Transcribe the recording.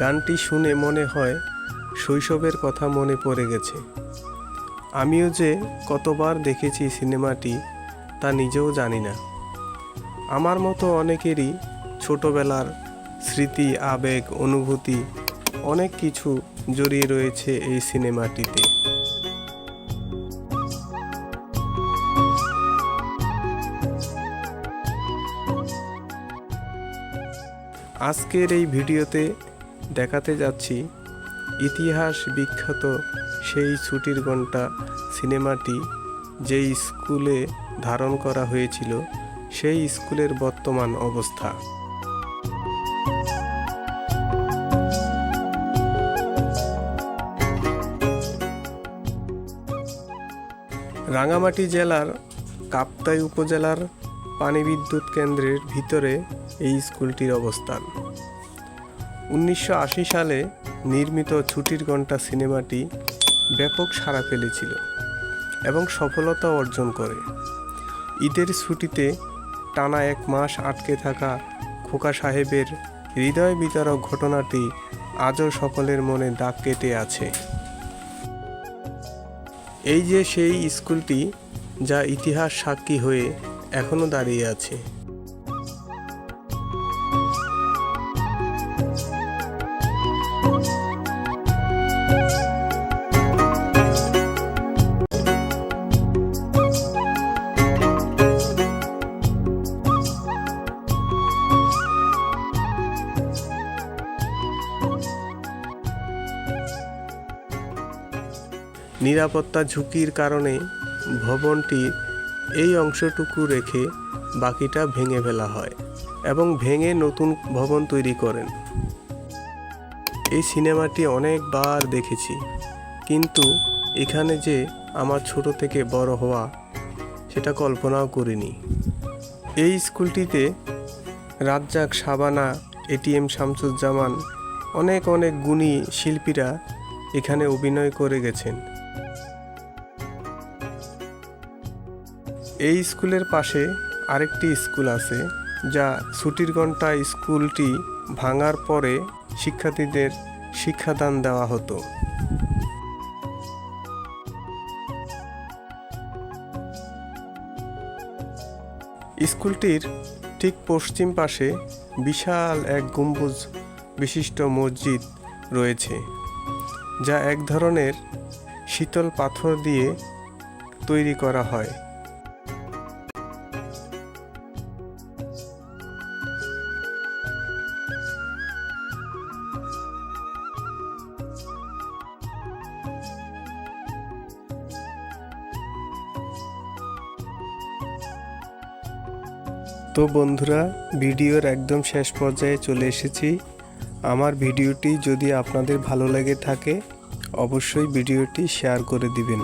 গানটি শুনে মনে হয় শৈশবের কথা মনে পড়ে গেছে। আমিও যে কতবার দেখেছি সিনেমাটি, তা নিজেও জানি না। আমার মতো অনেকেরই ছোটবেলার স্মৃতি, আবেগ, অনুভূতি অনেক কিছু জড়িয়ে রয়েছে এই সিনেমাটিতে। আজকের এই ভিডিওতে দেখাতে যাচ্ছি, ইতিহাস বিখ্যাত সেই ছুটির ঘণ্টা সিনেমাটি যেই স্কুলে ধারণ করা হয়েছিল, সেই স্কুলের বর্তমান অবস্থা। রাঙামাটি জেলার কাপ্তাই উপজেলার পানি বিদ্যুৎ কেন্দ্রের ভিতরে এই স্কুলটির অবস্থান। উনিশশো আশি সালে নির্মিত ছুটির ঘণ্টা সিনেমাটি ব্যাপক সাড়া ফেলেছিল এবং সফলতা অর্জন করে। ঈদের ছুটিতে টানা এক মাস আটকে থাকা খোকা সাহেবের হৃদয় বিতরক ঘটনাটি আজও সকলের মনে দাগ কেটে আছে। এই যে সেই স্কুলটি যা ইতিহাস সাক্ষী হয়ে এখনও দাঁড়িয়ে আছে। নিরাপত্তা ঝুঁকির কারণে ভবনটির এই অংশটুকু রেখে বাকিটা ভেঙে ফেলা হয় এবং ভেঙে নতুন ভবন তৈরি করেন। এই সিনেমাটি অনেকবার দেখেছি, কিন্তু এখানে যে আমার ছোট থেকে বড় হওয়া সেটা কল্পনাও করিনি। এই স্কুলটিতে Razzak Shabana A T M Shamsuzzaman অনেক অনেক গুণী শিল্পীরা এখানে অভিনয় করে গেছেন। এই স্কুলের পাশে আরেকটি স্কুল আছে, যা ছুটির ঘণ্টা স্কুলটি ভাঙার পরে শিক্ষার্থীদের শিক্ষাদান দেওয়া হতো। স্কুলটির ঠিক পশ্চিম পাশে বিশাল এক গম্বুজ বিশিষ্ট মসজিদ রয়েছে, যা এক ধরনের শীতল পাথর দিয়ে তৈরি করা হয়। তো বন্ধুরা, ভিডিওর একদম শেষ পর্যায়ে চলে এসেছি। আমার ভিডিওটি যদি আপনাদের ভালো লেগে থাকে, অবশ্যই ভিডিওটি শেয়ার করে দিবেন।